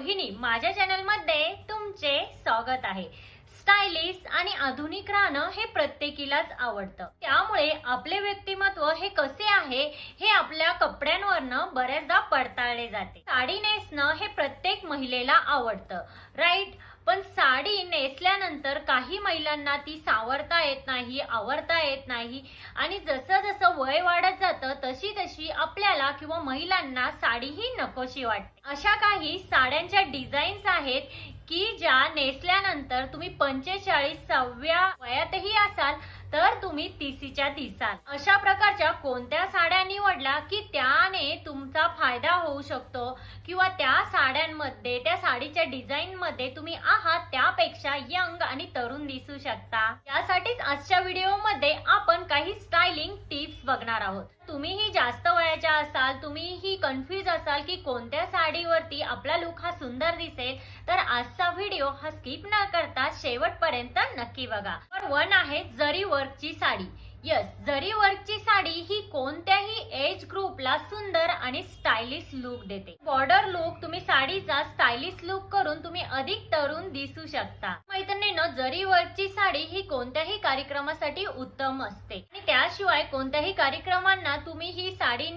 रोहिणी माझ्या चॅनलमध्ये तुमचे स्वागत आहे. स्टायलिश आणि आधुनिक राहणं हे प्रत्येकीलाच आवडतं. त्यामुळे आपले व्यक्तिमत्व हे कसे आहे हे आपल्या कपड्यांवरनं बऱ्याचदा पडताळले जाते. साडी नेसणं हे प्रत्येक महिलेला आवडतं. राईट पण साडी नेसल्यानंतर काही महिलांना ती सावरता येत नाही आवरता येत नाही. आणि जसं जसं वय वाढत जातं तशी तशी आपल्याला किंवा महिलांना साडीही नकोशी वाटते. अशा काही साड्यांच्या डिझाईन्स आहेत की ज्या नेसल्यानंतर तुम्ही पंचेचाळीस सहाव्या वयातही असाल तर तुम्ही तिसीच्या दिसाल. अशा प्रकारच्या कोणत्या साड्या निवडल्या की त्याने तुमचा फायदा होऊ शकतो? किंवा त्या साड्यांमध्ये त्या साडीच्या डिझाईन मध्ये तुम्ही आहात त्यापेक्षा यंग आणि तरुण दिसू शकता. यासाठीच आजच्या व्हिडिओमध्ये आपण काही स्टायलिंग टिप्स बघणार आहोत. तुम्हीही जास्त वयाच्या असाल तुम्हीही कन्फ्युज असाल की कोणत्या साडीवरती आपला लुक हा सुंदर दिसेल तर आजचा व्हिडिओ हा स्किप न करता शेवटपर्यंत नक्की बघा. पण वन आहे जरी वर्कची साडी. यस जरी वर्कची साडी ही कोणत्याही एज ग्रुपला सुंदर आणि स्टायलिश लुक देते. बॉर्डर लुक तुम्ही साडीचा स्टायलिश लुक करून तुम्ही अधिक तरुण दिसू शकता. मैत्रिणीनं जरी वर्कची साडी ही कोणत्याही कार्यक्रमासाठी उत्तम असते. आणि त्याशिवाय कोणत्याही कार्यक्रमांना तुम्ही ही साडी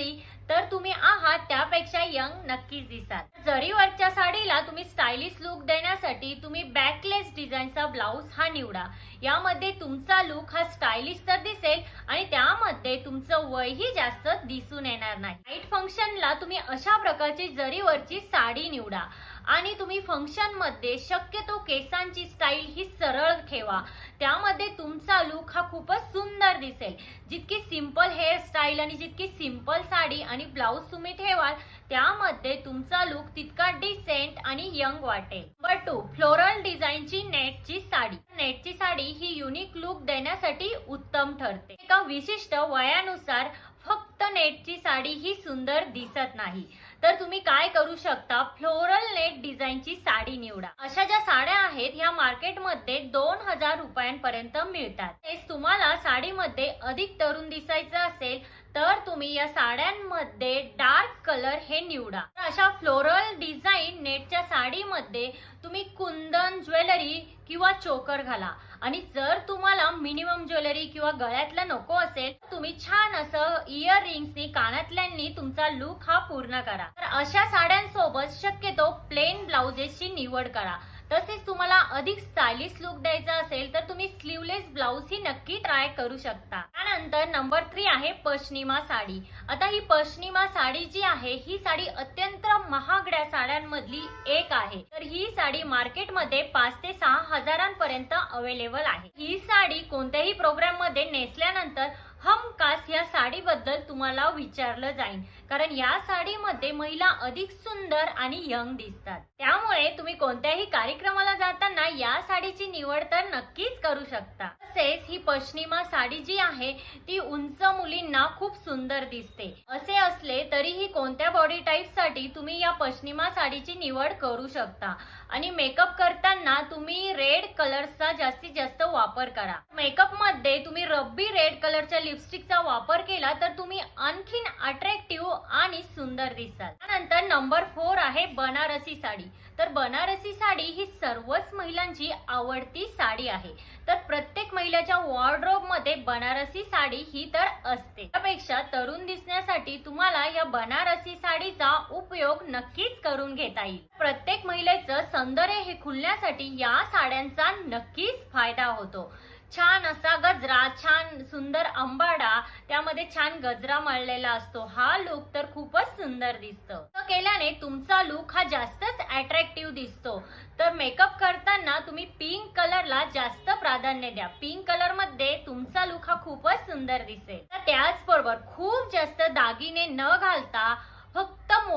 नेसली तर तुम्ही आहात त्यापेक्षा यंग नक्कीच दिसाल. जरी वरच्या साडीला तुम्ही स्टायलिश लुक देण्यासाठी तुम्ही बॅकलेस डिझाईनचा ब्लाऊज हा निवडा. यामध्ये तुमचा लुक हा स्टायलिश तर दिसेल आणि त्यामध्ये तुमचं वयही जास्त दिसून येणार नाही. नाईट फंक्शनला तुम्ही अशा प्रकारची जरीवरची साडी निवडा. आणि तुम्ही फंक्शनमध्ये शक्यतो केसांची स्टाईल ही सरळ ठेवा. त्यामध्ये तुमचा लुक हा खूपच सुंदर दिसेल. जितकी सिंपल हेअरस्टाईल आणि जितकी सिंपल साडी आणि ब्लाऊज तुम्ही ठेवाल त्यामध्ये तुमचा लुक तितका डिसेंट आणि यंग वाटेल. नंबर टू फ्लोरल डिझाईनची नेटची साडी. नेटची साडी ही युनिक लुक देण्यासाठी उत्तम ठरते. एका विशिष्ट वयानुसार फक्त नेटची साडी ही सुंदर दिसत नाही. तर तुम्ही काय करू शकता? फ्लोरल नेट डिझाईनची साडी निवडा. अशा ज्या साड्या आहेत ह्या मार्केटमध्ये दोन हजार रुपयांपर्यंत मिळतात. तेच तुम्हाला साडीमध्ये अधिक तरुण दिसायचं असेल तर तुम्ही या साड्यांमध्ये डार्क कलर हे निवडा. तर अशा फ्लोरल डिझाईन नेटच्या साडीमध्ये तुम्ही कुंदन ज्वेलरी किंवा चोकर घाला. आणि जर तुम्हाला मिनिमम ज्वेलरी किंवा गळ्यातलं नको असेल तर तुम्ही छान असं इयर रिंग्सनी कानातल्यांनी तुमचा लुक हा पूर्ण करा. तर अशा साड्यांसोबत शक्यतो प्लेन ब्लाउजेसची निवड करा. तसेच तुम्हाला अधिक स्टायलिश लुक द्यायचा असेल तर ड्रेस ब्लाउज ही नक्की ट्राय करू शकता. त्यानंतर नंबर थ्री आहे पश्चिमा साडी. आता ही पश्चिमा साडी जी आहे ही साडी अत्यंत महागड्या साड्यांमधली एक आहे. तर ही साडी मार्केटमध्ये पाच ते सहा हजारांपर्यंत अवेलेबल आहे. ही साडी कोणत्याही प्रोग्राममध्ये नेसल्यानंतर हमखास या साडीबद्दल तुम्हाला विचारलं जाईल कारण या साडीमध्ये महिला अधिक सुंदर आणि यंग दिसतात. त्यामुळे तुम्ही कोणत्याही कार्यक्रमाला जाताना या साडीची निवड तर नक्कीच करू शकता. तसेच ही पश्चिमा साडी जी आहे ती उंच मुलींना खूप सुंदर दिसते. असे असले तरीही कोणत्या बॉडी टाईपसाठी तुम्ही या पश्चिमा साडीची निवड करू शकता? आणि मेकअप करताना तुम्ही रेड कलरचा जास्तीत जास्त वापर करा. मेकअपमध्ये तुम्ही रब्बी रेड कलरच्या लिपस्टिकचा वापर केला तर तुम्ही आणखीन अट्रॅक्टिव्ह आणि सुंदर दिसाल. त्यानंतर नंबर फोर आहे बनारसी साडी. तर बनारसी साडी ही सर्वच महिलांची आवडती साडी आहे. तर प्रत्येक महिलेच्या वॉर्ड्रोबमध्ये बनारसी साडी ही तर असते. त्यापेक्षा तरुण दिसण्यासाठी तुम्हाला या बनारसी साडीचा उपयोग नक्कीच करून घेता येईल. प्रत्येक महिलेचं सौंदर्य हे खुलण्यासाठी या साड्यांचा नक्कीच फायदा होतो. छान असा गजरा छान सुंदर अंबाडा त्यामध्ये छान गजरा मळलेला असतो. हा लुक तर खूपच सुंदर दिसतो. केल्याने तुमचा लुक हा जास्तच अट्रॅक्टिव्ह दिसतो. तर मेकअप करताना तुम्ही पिंक कलरला जास्त प्राधान्य द्या. पिंक कलरमध्ये तुमचा लुक हा खूपच सुंदर दिसेल. तर त्याचबरोबर खूप जास्त दागिने न घालता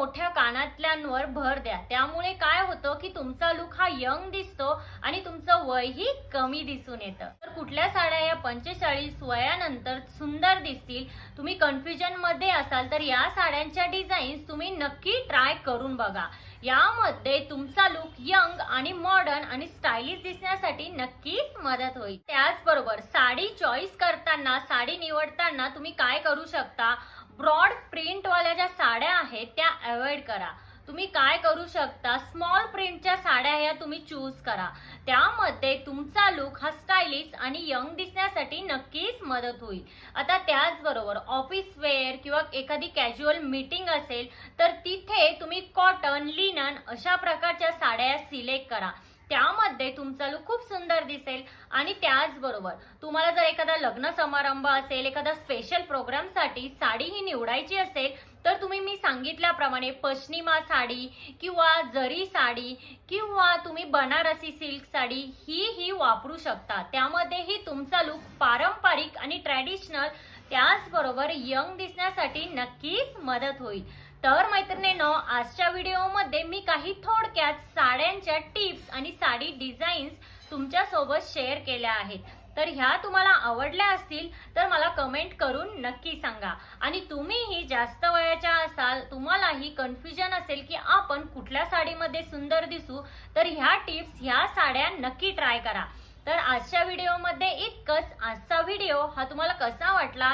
मोठ्या कानातल्यांवर भर द्या. त्यामुळे काय होतं की तुमचा लुक हा यंग दिसतो आणि तुमचं वयही कमी दिसून येतं. तर कुठल्या साड्या या पंचेचाळीस वयानंतर सुंदर दिसतील तुम्ही कन्फ्युजनमध्ये असाल तर या साड्यांच्या डिझाईन्स तुम्ही नक्की ट्राय करून बघा. यामध्ये तुमचा लुक यंग आणि मॉडर्न आणि स्टायलिश दिसण्यासाठी नक्कीच मदत होईल. त्याचबरोबर साडी चॉईस करताना साडी निवडताना तुम्ही काय करू शकता? ब्रॉड प्रिंटवाल्या ज्या साड्या आहेत त्या अवॉइड करा. तुम्ही काय करू शकता? स्मॉल प्रिंटच्या साड्या ह्या तुम्ही चूज करा. त्यामध्ये तुमचा लुक हा स्टायलिश आणि यंग दिसण्यासाठी नक्कीच मदत होईल. आता त्याचबरोबर ऑफिस वेअर किंवा एखादी कॅज्युअल मीटिंग असेल तर तिथे तुम्ही कॉटन लिनन अशा प्रकारच्या साड्या सिलेक्ट करा. त्यामध्ये तुमचा लुक खूप सुंदर दिसेल. आणि त्याचबरोबर तुम्हाला जर एखादा लग्न समारंभ असेल एखादा स्पेशल प्रोग्रामसाठी साडी ही निवडायची असेल तर तुम्ही मी सांगितल्याप्रमाणे पश्चिमा साडी किंवा जरी साडी किंवा तुम्ही बनारसी सिल्क साडी ही ही वापरू शकता. त्यामध्येही तुमचा लुक पारंपरिक आणि ट्रॅडिशनल त्याचबरोबर यंग दिसण्यासाठी नक्कीच मदत होईल. तर मैत्रिणींनो आजच्या व्हिडिओमध्ये मी काही थोडक्यात साड्यांच्या टिप्स आणि साडी डिझाईन्स तुमच्यासोबत शेअर केल्या आहेत. तर ह्या तुम्हाला आवडल्या असतील तर मला कमेंट करून नक्की सांगा. आणि तुम्हीही जास्त वयाच्या असाल तुम्हालाही कन्फ्युजन असेल की आपण कुठल्या साडीमध्ये सुंदर दिसू तर ह्या टिप्स ह्या साड्या नक्की ट्राय करा. तर आजच्या व्हिडिओमध्ये इतकंच. आजचा व्हिडिओ हा तुम्हाला कसा वाटला?